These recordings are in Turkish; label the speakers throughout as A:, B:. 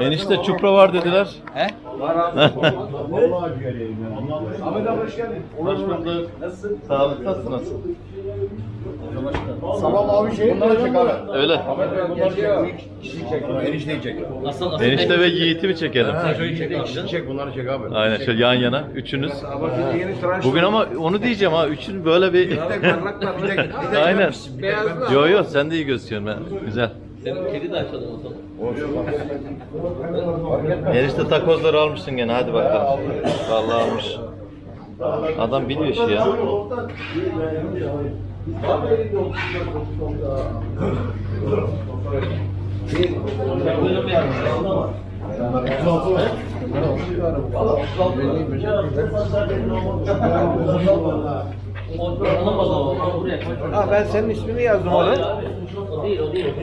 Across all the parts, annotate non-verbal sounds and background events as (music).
A: Enişte çupra var dediler.
B: He?
C: Ahmet abi hoş geldin.
A: Hoş bulduk. Nasılsın? Sağ olun. Nasılsın? Nasıl?
C: Sabah mavi şey. Bunları çek abi.
A: Öyle.
C: Ahmet Bey bunları çek. İkisini çek. Enişteyi çek.
A: Enişte ve Yiğit'i mi çekelim?
C: İkisini çek bunları çek abi.
A: Aynen şöyle yan yana. Üçünüz. Bugün ama onu diyeceğim ha. Üçün böyle bir... Aynen. Yo yo sen de iyi gözüküyorsun. Ben. Güzel.
B: Kedi de açalım o zaman.
A: Enişte takozları almışsın gene hadi bakalım. Vallahi almış. Adam biliyor işi ya.
C: Ha ben senin ismini yazdım onu.
B: O değil o değil.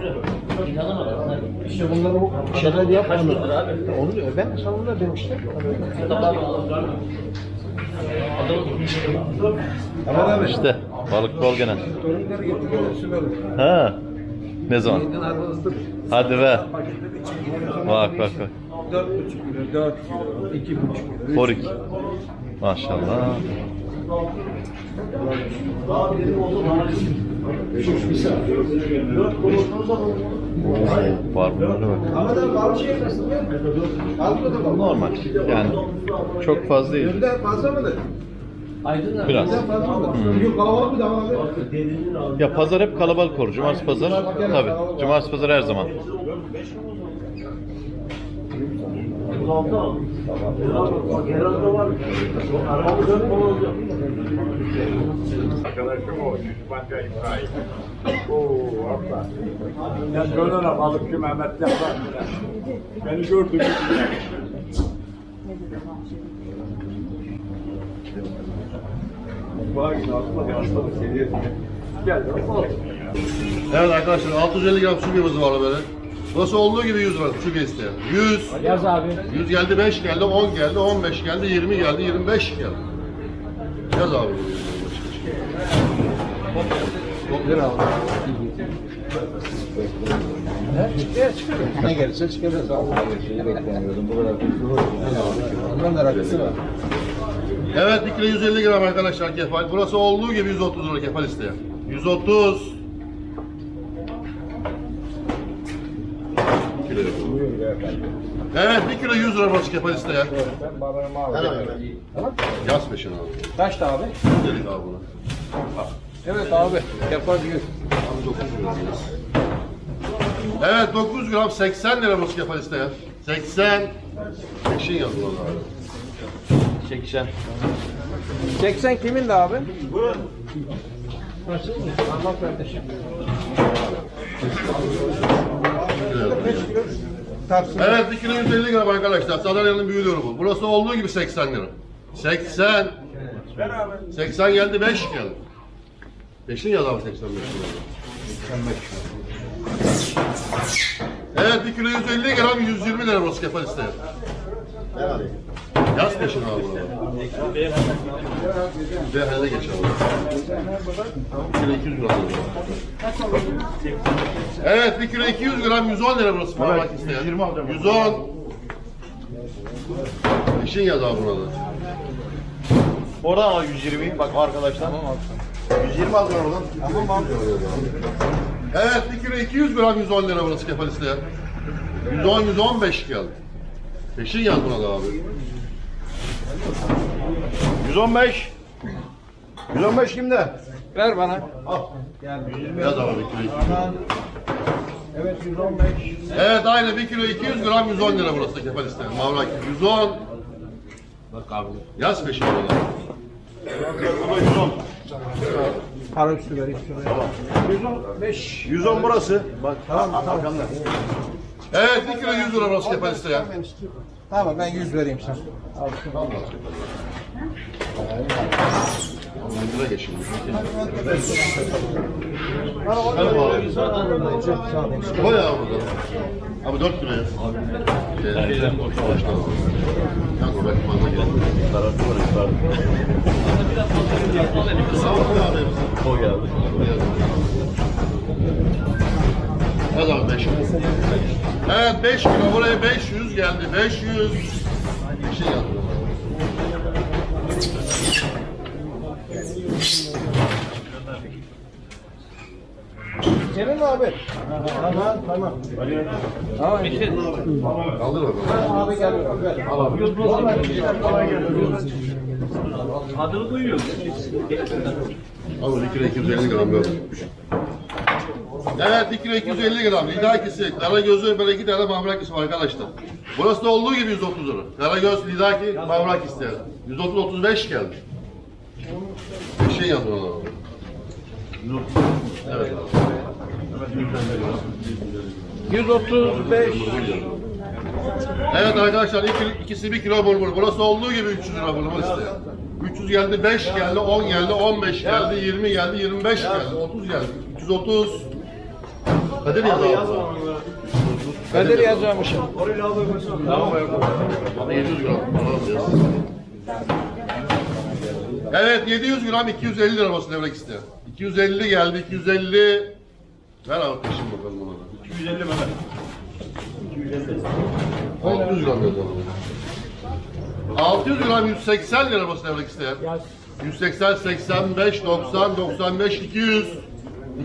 C: İşte bunları bu şeyler
B: abi?
C: Onu diyor. Ben sonunda demiştim. Ahmet abi.
A: İşte balık bol gene. Ha. Ne zaman? Hadi be. Bak bak bak.
C: 4,5 kilo, 4 kilo, 2,5 kilo.
A: Forik. Maşallah. Var bunlara bak.
C: Ahmet abi balık şey nasıl ya? Fazla da balık.
A: Normal. Yani çok fazla değil.
C: Fazla mıdır?
A: Biraz.
C: Önden fazla mıdır? Yok kalabalık mı abi?
A: Ya pazar hep kalabalık olur. Cumartesi pazar. Tabii. Cumartesi pazar her zaman.
D: Arkadaşım o, Yusuf'ta İbrahim. Oo, abla. Ben dönerim balıkçı Mehmet yapar. Beni gördü mü?
E: Evet arkadaşlar 650 gram su gemisi var böyle. Burası olduğu gibi 100 lira su gemisi yani. 100.
C: Yaz abi.
E: 100 geldi, 5 geldi, 10 geldi, 15 geldi, 20 geldi, 25 geldi. Yaz abi.
C: Lira çıkıyor. Ne gelirse çıkarız abi. Beklemiyordum. Bu kadar. Ondan da rakısı var.
E: Evet 1 kilo 150 gram arkadaşlar kefal. Burası olduğu gibi 130 lira kefal isteyen. 130. Evet 1 kilo 100 lira burası kefal isteyen.
C: Ben balığımı aldım. Tamam.
E: Yaz peşin abi.
C: Kaçtı abi?
E: Dedik abi buna.
C: Evet abi. Yapar bir
E: Abi 9 lira. Evet 9 gram 80 lira burası kefal isteyen. 80. Peşin yazılı abi.
A: Çekişen.
C: 80 kimin de abi? Allah kardeşim. Tarsın.
E: Evet 1 kilo 150 gram arkadaşlar. Sadalya'nın büyüğü bu. Burası olduğu gibi 80 lira. 80. 80 geldi 5 geldi. Peşin yaz abi 85 lira. Evet 1 kilo 150 gram 120 lira burası kefal isteyen. Yaz peşin abi bunu. Behlede geç abi. 1 kilo 200 gram. Evet 1 kilo 200 gram 110 lira burası. Evet, isteyen. 20 alacağım. 110. Peşin yaz abi buna da.
F: Oradan al 120 bak arkadaşlar. Tamam abi. 120 al oradan. Tamam abi.
E: Evet 1 kilo 200 gram 110 lira burası kefal isteyen. 110 115 geldi. Peşin yaz buna da abi.
F: 115. 115 kimde?
C: Ver bana.
E: Yaz abi 1 kilo 200.
C: Evet 115.
E: Evet aynı 1 kilo 200 gram 110 lira burası kefal isteyen. Mavrak 110. Bak abi. Yaz peşin buna da.
F: Bu da 110.
C: Para üstü ver üstü ver. 115.
F: 110 burası. Bak
C: Tamam tamam.
E: Evet 1 kilo 100 lira burası kefal isteyen.
C: Tamam ben 100 vereyim sana. Al şunu.
E: Geçin.
C: Sağ
E: Koy abi burada. Abi 4 kilo yaz. Şey, şey, başla. Kanka belki fazla geldi.
A: Tarafı var yukarıda.
E: Sağ ol abi.
A: O geldi.
E: Yaz abi 5 kilo. Evet 5 kilo buraya 500 geldi. 500. Bir şey yazdı.
C: Senin abi? Tamam tamam. Tamam.
E: Kaldır bakalım.
C: Abi gel. Al abi.
B: Adını duyuyor.
E: Al 1 kilo 250 gram böyle. Evet 1 kilo 250 gram. Lidakisi, Karagöz'ü böyle iki tane mamrakisi var arkadaşlar. Burası da olduğu gibi 130 lira. Karagöz, Lidaki, mamrakisi yani. 130-35 geldi. Bir şey yazın ona. Evet abi.
C: 135.
E: Evet arkadaşlar iki- ikisi 1 kilo bulgur. Burası olduğu gibi 300 lira bulgur isteyen. 300 geldi, 5 geldi, 10 geldi, 15 geldi, 20 geldi, 25 geldi, 30 geldi. 330. Kadir yaz abi.
C: Kadir yazacağımışım.
E: 700 gram. Evet 700 gram 250 lira basın devrek isteyen. 250 geldi 250. Ver peşin bakalım ona. da.
F: 250 Mehmet.
E: 600 gram yazalım. 600 gram 180 lira basın devrek isteyen. 180, 85, 90, 95, 200.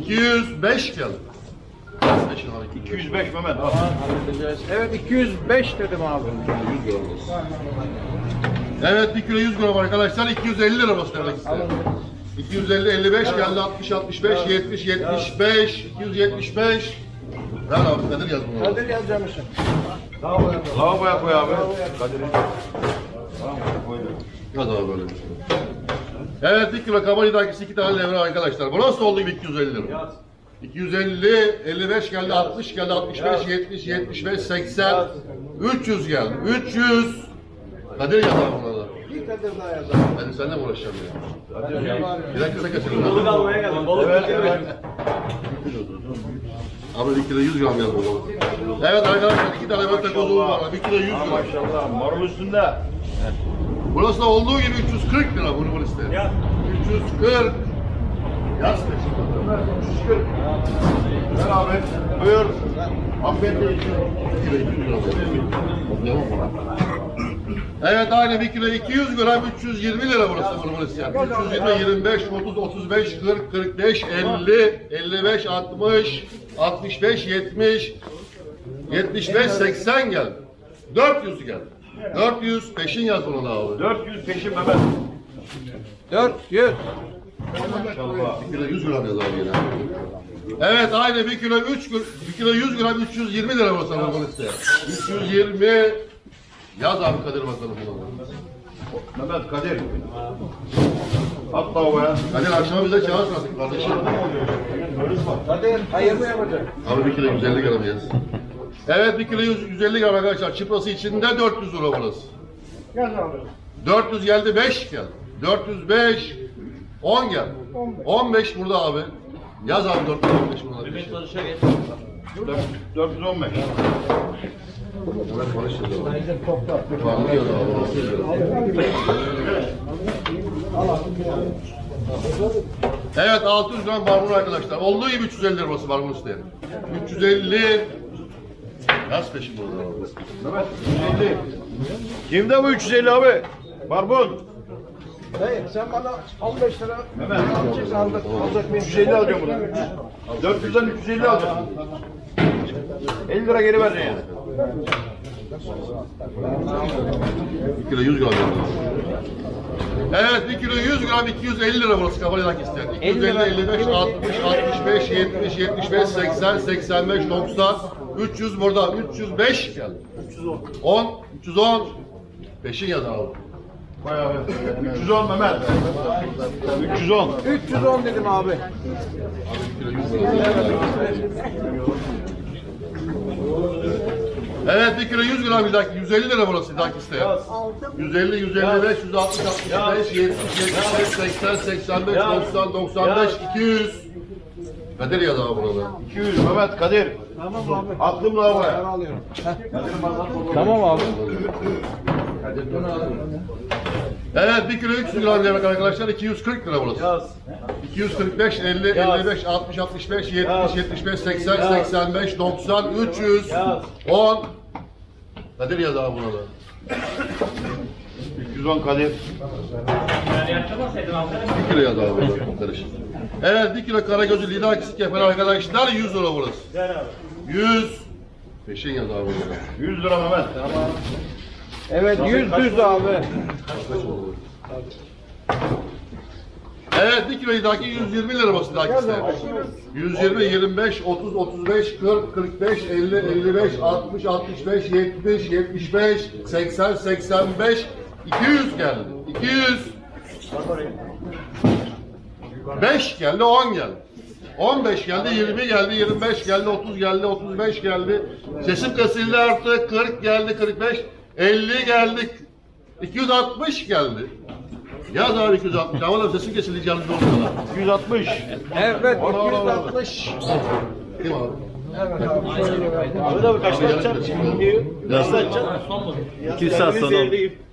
E: 205 geldi. Peşin abi, 205.
F: 205 Mehmet.
C: Evet 205 dedim abi.
E: 100 gram olsun. Evet 1 kilo 100 gram arkadaşlar 250 lira basın demek istedim. 250 55 geldi 60 65 70 75 275 Ver abi Kadir yaz bunu.
C: Kadir yazacağımışım.
F: Lavaboya koy abi. Kadir'in.
E: Yaz abi böyle. Evet 1 kilo kabaridakisi 2 tane levre arkadaşlar. Bu nasıl oldu gibi 250 lira? 250, 55 geldi, 60 geldi, 65, 70, 75, 80, 300 geldi. 300. Kadir yaz abi buna da.
C: Bir Kadir daha yazalım.
E: Ben seninle mi uğraşacağım ya? Bir dakika sen kaçırın.
F: Balık almaya geldim. Balık evet.
E: Abi 1 kilo 100 gram yazdı balık. Evet arkadaşlar iki tane böyle takozu var. 1 kilo 100 gram.
F: Maşallah. Marul üstünde.
E: Burası da olduğu gibi 340 lira bunu istedim.
F: Ya.
E: 340. 340.
F: Ver abi. Buyur. Afiyet olsun.
E: 1 kilo 200 gram yazdı. Toplayalım mı? Evet aynı 1 kilo 200 gram 320 lira burası isteyen. 320, 25, 30, 35, 40, 45, 50, 55, 60, 65, 70, 75, 80 geldi. 400 geldi. 400 peşin yaz bunu da abi.
F: 400 peşin Mehmet.
C: 400.
F: Maşallah.
E: 1 kilo 100 gram yaz abi yine. Evet aynı 1 kilo 3 1 kilo 100 gram 320 lira burası bunu isteyen. 320 yaz abi Kadir bakalım bunu.
F: Mehmet Kadir. At lavaboya.
E: Kadir akşama bize çağır artık kardeşim.
C: Kadir hayırlı yapacak.
E: Abi 1 kilo 150 gram yaz. Evet 1 kilo 100, 150 gram arkadaşlar. Çıprası içinde 400 lira burası. 400 geldi 5 geldi. 405 10 geldi. 15 burada abi. Yaz abi 415 burada.
B: Mehmet Barış'a geç.
F: 415.
E: Evet Barış yazıyor. Abi. Evet 600 gram barbun arkadaşlar. Olduğu gibi 350 lira burası barbun isteyen. 350 Yaz peşin burada.
F: Mehmet 350. Kimde bu 350 abi? Barbun.
C: Dayı sen bana 15 lira
F: Mehmet.
C: alacaksın aldık. Alacak mıyım?
F: 350 alacağım bunu. 400'den 350 alacağım. 50 lira geri vereceksin yani.
E: 1 kilo 100 gram. Evet 1 kilo 100 gram 250 lira burası kafalıdak isteyen. 250, 55, 60, 65, 70, 75, 80, 85, 90, 300 burada. 305 geldi. 10, 310. Peşin yaz abi.
F: Bayağı be. 310 Mehmet. 310.
C: 310 dedim abi.
E: Abi 1 kilo 100 gram. Evet 1 kilo 100 gram bir dakika 150 lira burası bir dakika isteyen. 150, 155, 160, 65, 70, 75, 80, 85, 90, 95, 200. Kadir yaz abi burada.
F: 200 Mehmet Kadir.
C: Tamam abi.
F: Attım lavaboya.
C: Ben alıyorum. Tamam abi.
E: Evet 1 kilo 300 gram demek arkadaşlar 240 lira burası. 245, 50, 55, 60, 65, 70, 75, 80, 85, 90, 300, 10. Kadir yaz abi burada.
F: 310 Kadir.
E: 1 kilo yaz abi burada karışık. Evet 1 kilo karagözü lider kisik yapan arkadaşlar 100 lira burası. 100. Peşin yaz abi burada.
F: 100 lira Mehmet.
C: Evet yüz düz abi.
E: Evet 1 kilo idaki 120 lira burası idaki işte. 120, 25, 30, 35, 40, 45, 50, 55, 60, 65, 70, 75, 80, 85, 200 geldi. 200. 5 geldi, 10 geldi. 15 geldi, 20 geldi, 25 geldi, 30 geldi, 35 geldi. Sesim kesildi artık, 40 geldi, 45, 50 geldik. 260 geldi. Yaz abi 260. Ama da sesim kesildi canlı olmadan.
F: 160.
C: Evet
E: Ola, ola, ola.
C: 260.
E: Kim abi?
F: Abi abi kaçta açacaksın?
A: Biraz
F: Kaçta açacaksın?
A: 200 saat sonra.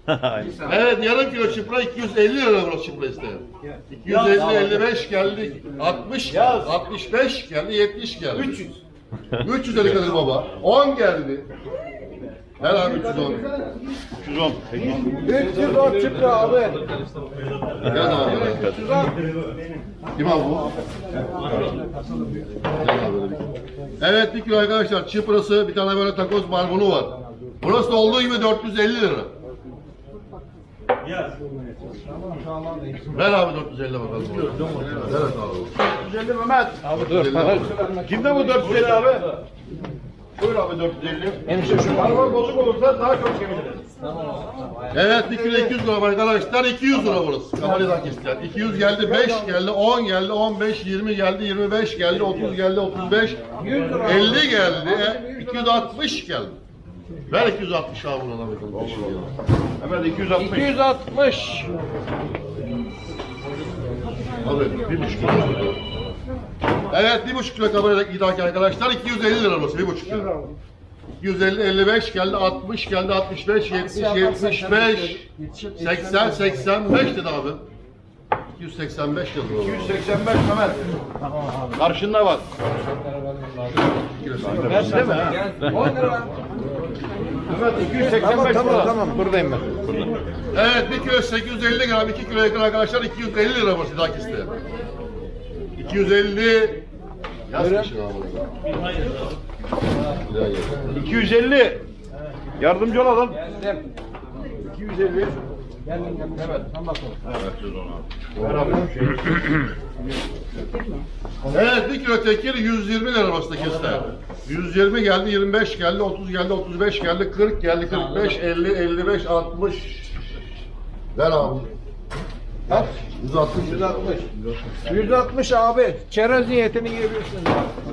A: (laughs)
E: Evet yarım kilo çıpra 250 lira burası çıpra isteyen. 250 55 geldi. 60 65 geldi 70 geldi. 300. 300 dedi Kadir baba. 10 geldi. Ver abi 310.
F: 310. Peki.
C: 310 çıktı abi.
E: Gel abi.
C: 310.
E: Kim abi bu? Gel abi böyle bir. Evet bir kilo arkadaşlar çıprası bir tane böyle takoz barbunu var. Burası da olduğu gibi 450 lira. Ver abi 450 bakalım. Evet abi.
F: 450 Mehmet.
E: Abi dur.
F: Kimde bu 450 abi? Buyur abi 450.
C: Hemşire şu
F: Araba bozuk olursa daha çok seviniriz.
E: Evet 1 kilo 200 gram arkadaşlar 200 lira burası. Kameriden kestiler. 200 geldi 5 geldi 10 geldi 15 20 geldi 25 geldi 30 geldi 35 50 geldi 260 geldi. Ver 260 abi buna da bakalım.
F: Mehmet 260.
C: 260.
E: Abi bir buçuk. Evet bir buçuk kilo kamerada idaki arkadaşlar 250 lira burası bir buçuk kilo. 250 55 geldi 60 geldi 65 70 75 80 85 dedi abi. 285 yazdı baba.
F: 285 Mehmet. Karşında bak. Versene mi ha?
C: 10 lira.
F: Mehmet 285 lira.
C: tamam buradayım ben.
E: Evet 1 kilo 850 gram 2 kilo yakın arkadaşlar 250 lira burası idaki isteyen. 250 Yazmışsın abi. Bir daha gel.
F: 250. Yardımcı olalım. 250. Ver abi.
E: Evet 1 kilo tekir 120 lira da isteyen. 120 geldi 25 geldi 30 geldi 35 geldi 40 geldi 45 50 55 60 Ver abi. Kaç? 160.
C: 160. 160 abi. Çerez niyetini yiyebilirsin.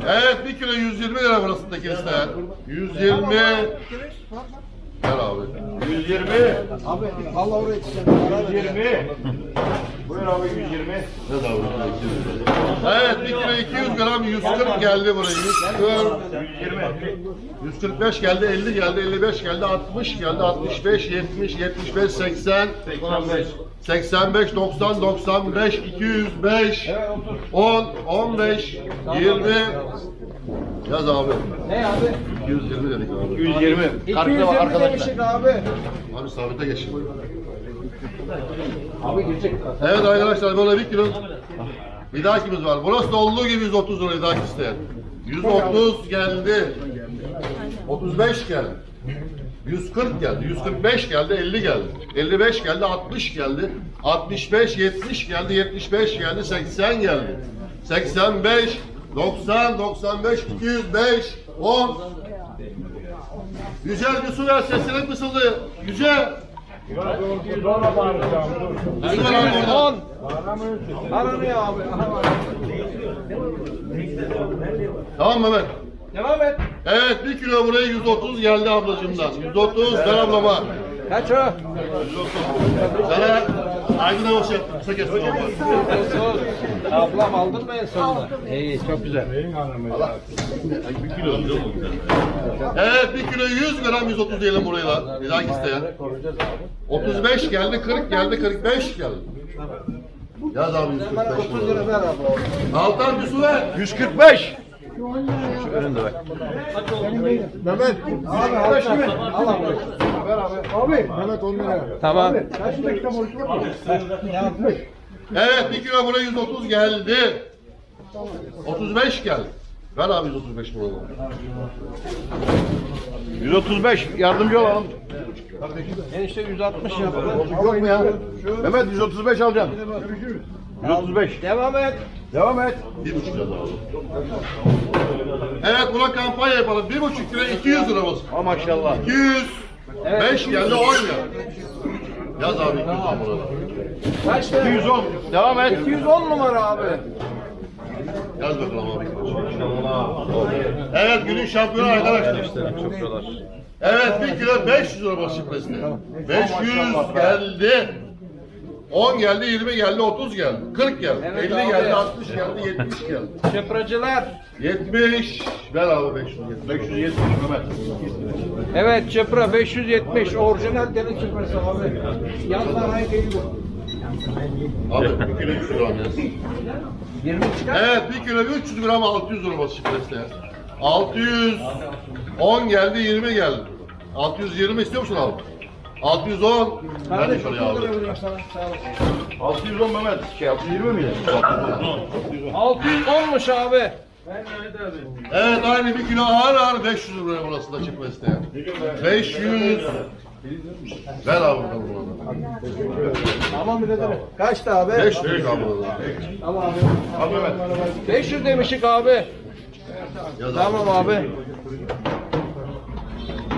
E: Evet 1 kilo 120 lira burasındaki isteyen. 120 Ver abi.
F: 120.
C: Abi Allah oraya yetişsin.
F: 120. Buyur abi 120.
E: Ne abi? Evet 1 kilo 200 gram 140 geldi buraya. 140
F: 120.
E: 145 geldi, 50 geldi, 55 geldi, 60 geldi, 65, 70, 75, 80, 85, 90, 95, 205, 10, 15, 20. Yaz abi.
C: Ne abi?
E: 220 dedik abi.
F: 120. Karşıda
C: 220
F: bak arkadaşlar.
C: demiştik abi.
E: Abi sabite geç.
C: Abi girecek.
E: Evet arkadaşlar böyle bir kilo idakimiz var. Burası da olduğu gibi 130 lira idak isteyen. 130 geldi. 35 geldi. 140 geldi, 145 geldi, 50 geldi. 55 geldi, 60 geldi. 65, 70 geldi, 75 geldi, 80 geldi. 85, 90, 95, 205, 10. Yücel bir su ver sesine kısıldı. Yücel.
D: Sonra bağıracağım.
E: Yücel abi orada.
C: 10. Aranıyor abi. Aha.
E: Tamam Mehmet.
C: Devam et.
E: Evet bir kilo buraya 130 geldi ablacığımdan. 130 ver ablama.
C: Kaç o?
E: Sana Aydın havası yaptım. Kısa abla.
C: Ablam aldın mı en sonunda? İyi çok güzel.
E: Evet 1 kilo 100 gram 130 diyelim buraya da. Bir dahaki isteyen. 35 geldi 40 geldi 45 geldi. Yaz abi 145
C: 30 lira ver abla.
E: Altan bir su ver.
F: 145.
C: Mehmet. Abi al şunu. Al abi. Abi. Abi. Mehmet 10 lira. Tamam.
E: Evet 1 kilo buraya 130 geldi. 35 geldi. Ver abi 135 burada.
F: 135 yardımcı olalım.
C: Enişte 160 yapalım.
F: Yok mu ya? Mehmet 135 alacağım. 135.
C: Devam et.
F: Devam et.
E: Bir buçuk lira daha alalım. Evet buna kampanya yapalım. Bir buçuk kilo 200 lira olsun.
F: Ha maşallah.
E: 200. 5 geldi 10 geldi. Yaz abi 200 al burada.
C: Kaç lira?
F: 210. Devam et.
C: 210 numara abi.
E: Yaz bakalım abi. Evet günün şampiyonu arkadaşlar.
A: Çok
E: Evet 1 kilo 500 lira presine. 500 geldi. 10 geldi, 20 geldi, 30 geldi, 40 geldi,
C: Evet
E: 50
C: abi.
E: geldi, 60 geldi, 70 geldi.
C: Çöpracılar.
E: 70. Ver abi 500.
F: 570 Mehmet.
C: Evet çöpra 570 orijinal deli çöprası abi. Yan sanayi geliyor.
E: Abi 1 kilo 300 gram yaz.
C: 20 çıkar.
E: Evet 1 kilo 300 gram 600 lira başı presine. 600. 10 geldi, 20 geldi. 620 istiyor musun abi? 610. Ben de
C: Kardeş 30
E: şuraya abi.
C: veriyorum sana. Sağ ol.
F: 610 Mehmet. Şey 620 mi?
C: 610'muş abi.
E: Evet aynı 1 kilo ağır ağır 500 lira burası da çıkma isteyen. 500. Ver abi bakalım buna.
C: Tamam birader. Kaçtı abi?
E: 500 abi.
C: Tamam abi.
F: Al Mehmet.
C: 500 demişik abi.
E: Yaz
C: Tamam abi.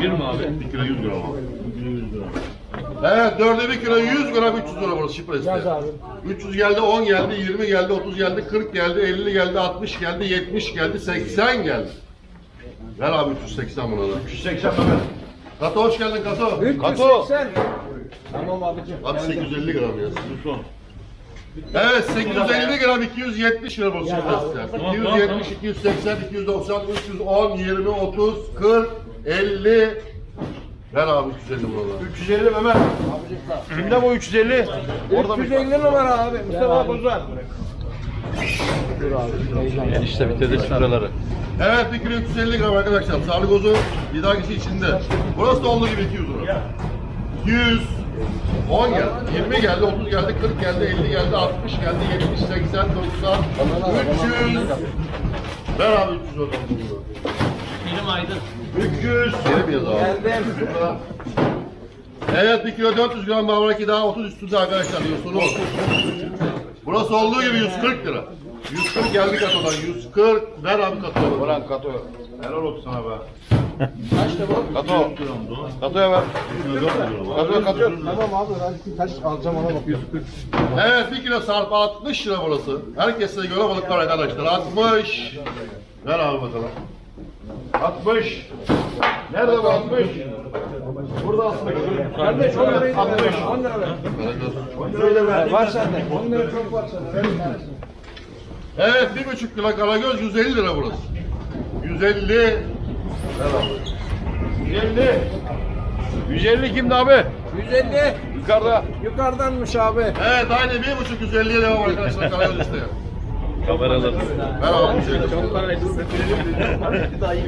E: 1 kilo 100 gram abi. Evet dörde 1 kilo 100 gram 300 lira burası şifre isteyen. 300 geldi, 10 geldi, 20 geldi, 30 geldi, 40 geldi, 50 geldi, 60 geldi, 70 geldi, 80 geldi. Ver abi 380 buna da.
F: 180 Mehmet.
E: Kato hoş geldin Kato.
C: 380. Tamam abicim.
E: Abi 850 gram ya. Evet 850 gram 270 lira bu şifre 270, 280, 290, 310, 20, 30, 40, 50. Ver abi 350 burada.
F: 350 Mehmet. Kimde bu 350? Orada bir
C: 350 numara abi. Mustafa Bozan.
A: Enişte bitirdi şifreleri.
E: Evet 1 kilo 350 gram arkadaşlar. Sargozu lidagisi içinde. Burası da olduğu gibi 200 lira. 200 10 geldi, 20 geldi, 30 geldi, 40 geldi, 50 geldi, 60 geldi, 70, 80, 90, 300. Ver abi 300 oradan.
B: Benim aydın.
E: 300. Yeni bir yaz abi.
C: Geldim.
E: Evet 1 kilo 400 gram Mavraki daha 30 üstünde arkadaşlar diyorsunuz. Burası olduğu gibi 140 lira. 140 geldi katodan 140 ver abi katodan.
F: Orhan Kato. Helal olsun sana be.
C: Kaçtı bu?
F: Kato. Kato'ya ver. Kato'ya Kato.
C: Tamam abi. Ben kaç alacağım ona bak. 140.
E: Evet 1 kilo sarpa 60 lira burası. Herkese göre balık var arkadaşlar 60. Ver abi bakalım.
F: 60. Nerede bu 60? Burada 60.
C: Kardeş 10 lirayı da ver.
F: 60.
C: 10 lira ver.
E: Söyle ver.
C: Var sende. 10 lira çok var sende.
E: Evet 1,5 kilo karagöz 150 lira burası. 150. Ver abi.
F: 150. 150 kimdi abi?
C: 150.
F: Yukarıda.
C: Yukarıdanmış abi.
E: Evet aynı 1,5 150'ye devam arkadaşlar karagöz isteyen.
A: Kameralar.
E: Ver abi 150.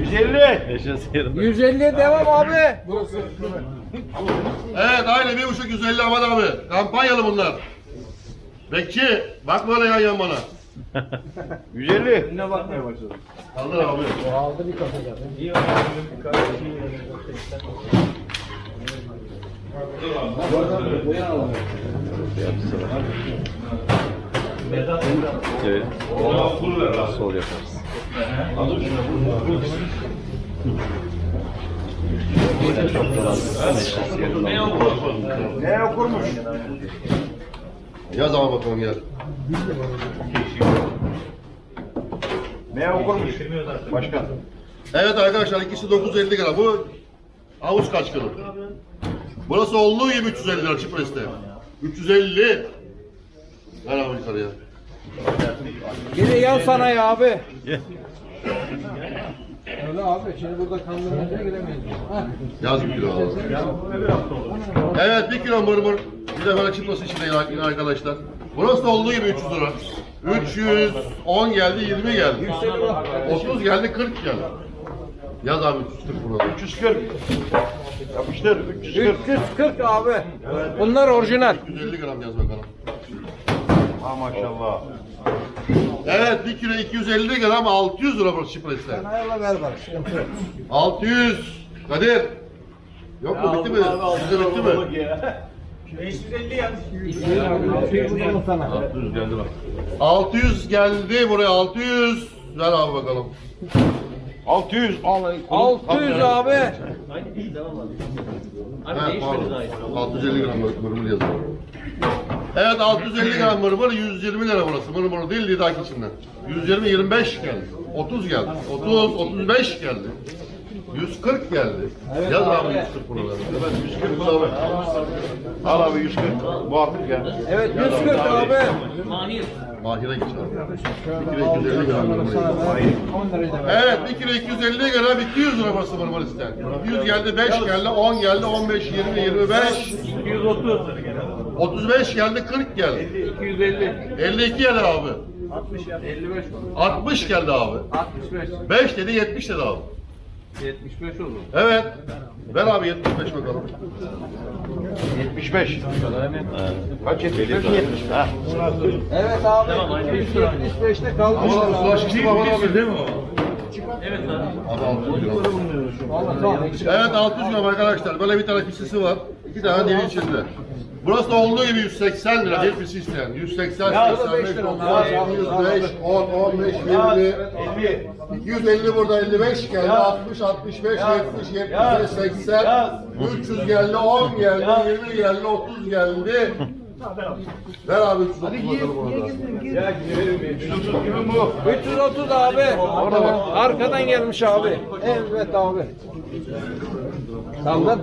F: 150.
A: Yaşasın yerinde.
C: 150 devam abi.
E: Evet aynı bir buçuk 150 Ahmet abi. Kampanyalı bunlar. Bekçi bak böyle yan yan bana. (laughs)
F: 150.
E: Kaldır abi.
C: Aldı bir kafa zaten.
A: Evet. Sol yaparız.
F: Ne okurmuş?
E: Yaz ama bakalım gel.
F: Ne okurmuş? Başkan.
E: Evet arkadaşlar ikisi 950 gram. Bu avuç kaç kilo? Burası olduğu gibi 350 lira çift preste. 350. Ver abi yukarıya.
C: Biri yan sanayi abi. Öyle abi şimdi burada kandırmacıya giremeyiz. Ha.
E: Yaz bir kilo abi. Evet bir kilo mırmır. Bir de böyle çıkması içinde arkadaşlar. Burası da olduğu gibi 300 lira. 310 geldi 20 geldi. 30 geldi 40 geldi. Yaz abi 340 burada.
F: 340. Yapıştır 340.
C: 340 abi. Bunlar orijinal.
E: 150 gram yaz bakalım.
F: Ha maşallah.
E: Evet 1 kilo 250 gram 600 lira burası şifresi.
C: Ayarla ver bak sıkıntı yok.
E: 600. Kadir. Yok mu bitti mi? Sizde bitti mi?
C: 600 sana.
E: 600 geldi bak. 600 geldi buraya 600. Ver abi bakalım.
F: 600. Al.
C: 600 abi.
B: Aynı değil devam abi. Abi
E: Ha,
B: değişmedi
E: pardon.
B: daha.
E: 650 gram mırmır yazıyor. Evet 650 gram mırmır 120 lira burası. Mırmır değil lidak içinden. 120 25 geldi. 30 geldi. 30 35 geldi. 140 geldi. Yaz abi 140 buraları. Evet 140 bu da var.
F: Al abi 140. Bu artık ya.
C: Evet 140 abi.
B: Mahir.
E: Mahire git abi. 1 kilo 250 gram mırmır.
C: 10 lirayı da ver.
E: Evet 1 kilo 250 gram 200 lira burası mırmır ister. 100 geldi 5 geldi 10 geldi 15 20 25
B: 230.
E: 35 geldi 40 geldi.
B: 250.
E: 52 geldi abi.
B: 60 55
E: 60 geldi abi.
B: 65.
E: 5 dedi 70 dedi abi.
B: 75 olur.
E: Evet. Ver abi 75 bakalım.
F: 75. Kaç 75? 70. Ha.
C: Evet abi.
B: Tamam, aynı.
C: 75'te kalmış.
E: Ama sulaşıcı baba abi değil mi o?
B: Evet abi.
E: Abi 600 lira.
C: Vallahi tamam.
E: Evet 600 gram arkadaşlar. Böyle bir tane pisisi var. İki tane dili içinde. Burası da olduğu gibi 180 lira pisi isteyen. 180, 85, 90, 105, 10, 15, 20, 250 burada 55 geldi, 60, 65, 70, 75, 80, 300 geldi, 10 geldi, 20 geldi, 30 geldi. Ver abi 330 bakalım orada.
C: 330 abi. Orada bak. Arkadan gelmiş abi. Evet abi. Kaldır.